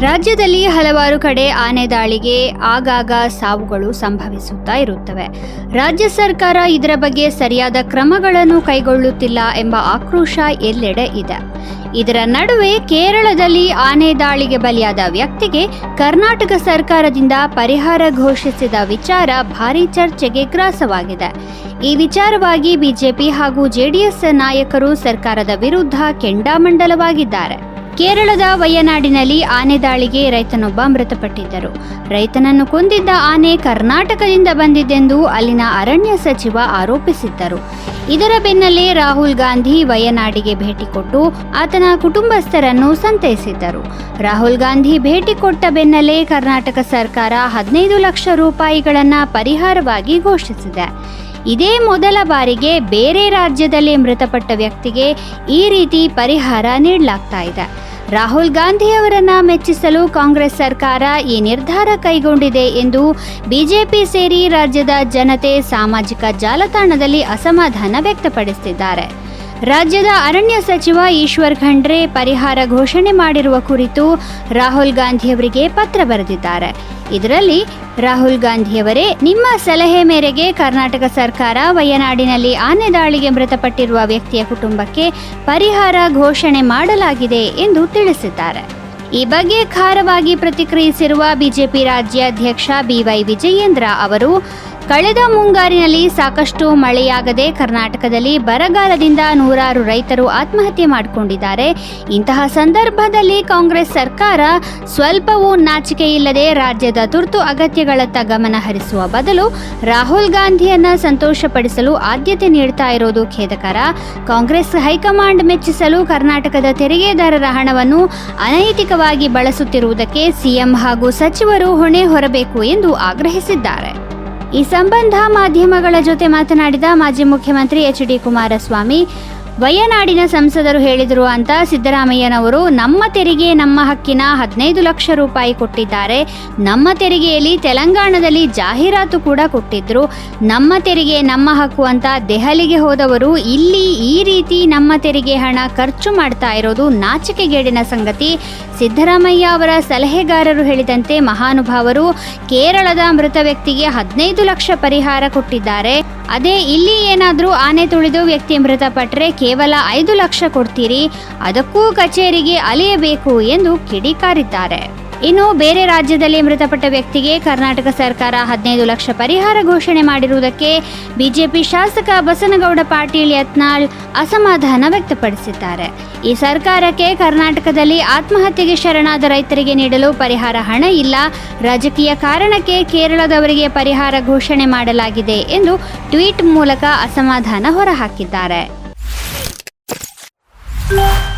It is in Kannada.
ರಾಜ್ಯದಲ್ಲಿ ಹಲವಾರು ಕಡೆ ಆನೆ ದಾಳಿಗೆ ಆಗಾಗ ಸಾವುಗಳು ಸಂಭವಿಸುತ್ತಾ ಇರುತ್ತವೆ. ರಾಜ್ಯ ಸರ್ಕಾರ ಇದರ ಬಗ್ಗೆ ಸರಿಯಾದ ಕ್ರಮಗಳನ್ನು ಕೈಗೊಳ್ಳುತ್ತಿಲ್ಲ ಎಂಬ ಆಕ್ರೋಶ ಎಲ್ಲೆಡೆ ಇದೆ. ಇದರ ನಡುವೆ ಕೇರಳದಲ್ಲಿ ಆನೆ ದಾಳಿಗೆ ಬಲಿಯಾದ ವ್ಯಕ್ತಿಗೆ ಕರ್ನಾಟಕ ಸರ್ಕಾರದಿಂದ ಪರಿಹಾರ ಘೋಷಿಸಿದ ವಿಚಾರ ಭಾರೀ ಚರ್ಚೆಗೆ ಗ್ರಾಸವಾಗಿದೆ. ಈ ವಿಚಾರವಾಗಿ ಬಿಜೆಪಿ ಹಾಗೂ ಜೆಡಿಎಸ್ ನಾಯಕರು ಸರ್ಕಾರದ ವಿರುದ್ಧ ಕೆಂಡಾಮಂಡಲವಾಗಿದ್ದಾರೆ. ಕೇರಳದ ವಯನಾಡಿನಲ್ಲಿ ಆನೆ ದಾಳಿಗೆ ರೈತನೊಬ್ಬ ಮೃತಪಟ್ಟಿದ್ದರು. ರೈತನನ್ನು ಕೊಂದಿದ್ದ ಆನೆ ಕರ್ನಾಟಕದಿಂದ ಬಂದಿದ್ದೆಂದು ಅಲ್ಲಿನ ಅರಣ್ಯ ಸಚಿವ ಆರೋಪಿಸಿದ್ದರು. ಇದರ ಬೆನ್ನಲ್ಲೇ ರಾಹುಲ್ ಗಾಂಧಿ ವಯನಾಡಿಗೆ ಭೇಟಿ ಕೊಟ್ಟು ಆತನ ಕುಟುಂಬಸ್ಥರನ್ನು ಸಂತೈಸಿದ್ದರು. ರಾಹುಲ್ ಗಾಂಧಿ ಭೇಟಿ ಕೊಟ್ಟ ಬೆನ್ನಲ್ಲೇ ಕರ್ನಾಟಕ ಸರ್ಕಾರ ಹದಿನೈದು ಲಕ್ಷ ರೂಪಾಯಿಗಳನ್ನು ಪರಿಹಾರವಾಗಿ ಘೋಷಿಸಿದೆ. ಇದೇ ಮೊದಲ ಬಾರಿಗೆ ಬೇರೆ ರಾಜ್ಯದಲ್ಲಿ ಮೃತಪಟ್ಟ ವ್ಯಕ್ತಿಗೆ ಈ ರೀತಿ ಪರಿಹಾರ ನೀಡಲಾಗ್ತಾ ಇದೆ. ರಾಹುಲ್ ಗಾಂಧಿ ಅವರನ್ನ ಮೆಚ್ಚಿಸಲು ಕಾಂಗ್ರೆಸ್ ಸರ್ಕಾರ ಈ ನಿರ್ಧಾರ ಕೈಗೊಂಡಿದೆ ಎಂದು ಬಿಜೆಪಿ ಸೇರಿ ರಾಜ್ಯದ ಜನತೆ ಸಾಮಾಜಿಕ ಜಾಲತಾಣದಲ್ಲಿ ಅಸಮಾಧಾನ ವ್ಯಕ್ತಪಡಿಸಿದ್ದಾರೆ. ರಾಜ್ಯದ ಅರಣ್ಯ ಸಚಿವ ಈಶ್ವರ್ ಖಂಡ್ರೆ ಪರಿಹಾರ ಘೋಷಣೆ ಮಾಡಿರುವ ಕುರಿತು ರಾಹುಲ್ ಗಾಂಧಿಯವರಿಗೆ ಪತ್ರ ಬರೆದಿದ್ದಾರೆ. ಇದರಲ್ಲಿ ರಾಹುಲ್ ಗಾಂಧಿಯವರೇ ನಿಮ್ಮ ಸಲಹೆ ಮೇರೆಗೆ ಕರ್ನಾಟಕ ಸರ್ಕಾರ ವಯನಾಡಿನಲ್ಲಿ ಆನೆ ದಾಳಿಗೆ ಮೃತಪಟ್ಟಿರುವ ವ್ಯಕ್ತಿಯ ಕುಟುಂಬಕ್ಕೆ ಪರಿಹಾರ ಘೋಷಣೆ ಮಾಡಲಾಗಿದೆ ಎಂದು ತಿಳಿಸಿದ್ದಾರೆ. ಈ ಬಗ್ಗೆ ಖಾರವಾಗಿ ಪ್ರತಿಕ್ರಿಯಿಸಿರುವ ಬಿಜೆಪಿ ರಾಜ್ಯಾಧ್ಯಕ್ಷ ಬಿವೈ ವಿಜಯೇಂದ್ರ ಅವರು ಕಳೆದ ಮುಂಗಾರಿನಲ್ಲಿ ಸಾಕಷ್ಟು ಮಳೆಯಾಗದೆ ಕರ್ನಾಟಕದಲ್ಲಿ ಬರಗಾಲದಿಂದ ನೂರಾರು ರೈತರು ಆತ್ಮಹತ್ಯೆ ಮಾಡಿಕೊಂಡಿದ್ದಾರೆ. ಇಂತಹ ಸಂದರ್ಭದಲ್ಲಿ ಕಾಂಗ್ರೆಸ್ ಸರ್ಕಾರ ಸ್ವಲ್ಪವೂ ನಾಚಿಕೆ ಇಲ್ಲದೆ ರಾಜ್ಯದ ತುರ್ತು ಅಗತ್ಯಗಳತ್ತ ಗಮನ ಹರಿಸುವ ಬದಲು ರಾಹುಲ್ ಗಾಂಧಿಯನ್ನ ಸಂತೋಷಪಡಿಸಲು ಆದ್ಯತೆ ನೀಡ್ತಾ ಇರೋದು ಖೇದಕರ. ಕಾಂಗ್ರೆಸ್ ಹೈಕಮಾಂಡ್ ಮೆಚ್ಚಿಸಲು ಕರ್ನಾಟಕದ ತೆರಿಗೆದಾರರ ಹಣವನ್ನು ಅನೈತಿಕವಾಗಿ ಬಳಸುತ್ತಿರುವುದಕ್ಕೆ ಸಿಎಂ ಹಾಗೂ ಸಚಿವರು ಹೊಣೆ ಹೊರಬೇಕು ಎಂದು ಆಗ್ರಹಿಸಿದ್ದಾರೆ. ಈ ಸಂಬಂಧ ಮಾಧ್ಯಮಗಳ ಜೊತೆ ಮಾತನಾಡಿದ ಮಾಜಿ ಮುಖ್ಯಮಂತ್ರಿ ಎಚ್ ಡಿ ಕುಮಾರಸ್ವಾಮಿ ವಯನಾಡಿನ ಸಂಸದರು ಹೇಳಿದರು ಅಂತ ಸಿದ್ದರಾಮಯ್ಯನವರು ನಮ್ಮ ತೆರಿಗೆ ನಮ್ಮ ಹಕ್ಕಿನ ಹದಿನೈದು ಲಕ್ಷ ರೂಪಾಯಿ ಕೊಟ್ಟಿದ್ದಾರೆ. ನಮ್ಮ ತೆರಿಗೆಯಲ್ಲಿ ತೆಲಂಗಾಣದಲ್ಲಿ ಜಾಹೀರಾತು ಕೂಡ ಕೊಟ್ಟಿದ್ದರು ನಮ್ಮ ತೆರಿಗೆ ನಮ್ಮ ಹಕ್ಕು ಅಂತ ದೆಹಲಿಗೆ ಹೋದವರು ಇಲ್ಲಿ ಈ ರೀತಿ ನಮ್ಮ ತೆರಿಗೆ ಹಣ ಖರ್ಚು ಮಾಡ್ತಾ ಇರೋದು ನಾಚಿಕೆಗೇಡಿನ ಸಂಗತಿ. ಸಿದ್ದರಾಮಯ್ಯ ಅವರ ಸಲಹೆಗಾರರು ಹೇಳಿದಂತೆ ಮಹಾನುಭಾವರು ಕೇರಳದ ಮೃತ ವ್ಯಕ್ತಿಗೆ ಹದಿನೈದು ಲಕ್ಷ ಪರಿಹಾರ ಕೊಟ್ಟಿದ್ದಾರೆ. ಅದೇ ಇಲ್ಲಿ ಏನಾದರೂ ಆನೆ ತುಳಿದು ವ್ಯಕ್ತಿ ಮೃತಪಟ್ಟರೆ ಕೇವಲ ಐದು ಲಕ್ಷ ಕೊಡ್ತೀರಿ, ಅದಕ್ಕೂ ಕಚೇರಿಗೆ ಅಲೆಯಬೇಕು ಎಂದು ಕಿಡಿಕಾರಿದ್ದಾರೆ. ಇನ್ನು ಬೇರೆ ರಾಜ್ಯದಲ್ಲಿ ಮೃತಪಟ್ಟ ವ್ಯಕ್ತಿಗೆ ಕರ್ನಾಟಕ ಸರ್ಕಾರ ಹದಿನೈದು ಲಕ್ಷ ಪರಿಹಾರ ಘೋಷಣೆ ಮಾಡಿರುವುದಕ್ಕೆ ಬಿಜೆಪಿ ಶಾಸಕ ಬಸನಗೌಡ ಪಾಟೀಲ್ ಯತ್ನಾಳ್ ಅಸಮಾಧಾನ ವ್ಯಕ್ತಪಡಿಸಿದ್ದಾರೆ. ಈ ಸರ್ಕಾರಕ್ಕೆ ಕರ್ನಾಟಕದಲ್ಲಿ ಆತ್ಮಹತ್ಯೆಗೆ ಶರಣಾದ ರೈತರಿಗೆ ನೀಡಲು ಪರಿಹಾರ ಹಣ ಇಲ್ಲ, ರಾಜಕೀಯ ಕಾರಣಕ್ಕೆ ಕೇರಳದವರಿಗೆ ಪರಿಹಾರ ಘೋಷಣೆ ಮಾಡಲಾಗಿದೆ ಎಂದು ಟ್ವೀಟ್ ಮೂಲಕ ಅಸಮಾಧಾನ ಹೊರಹಾಕಿದ್ದಾರೆ. Bye.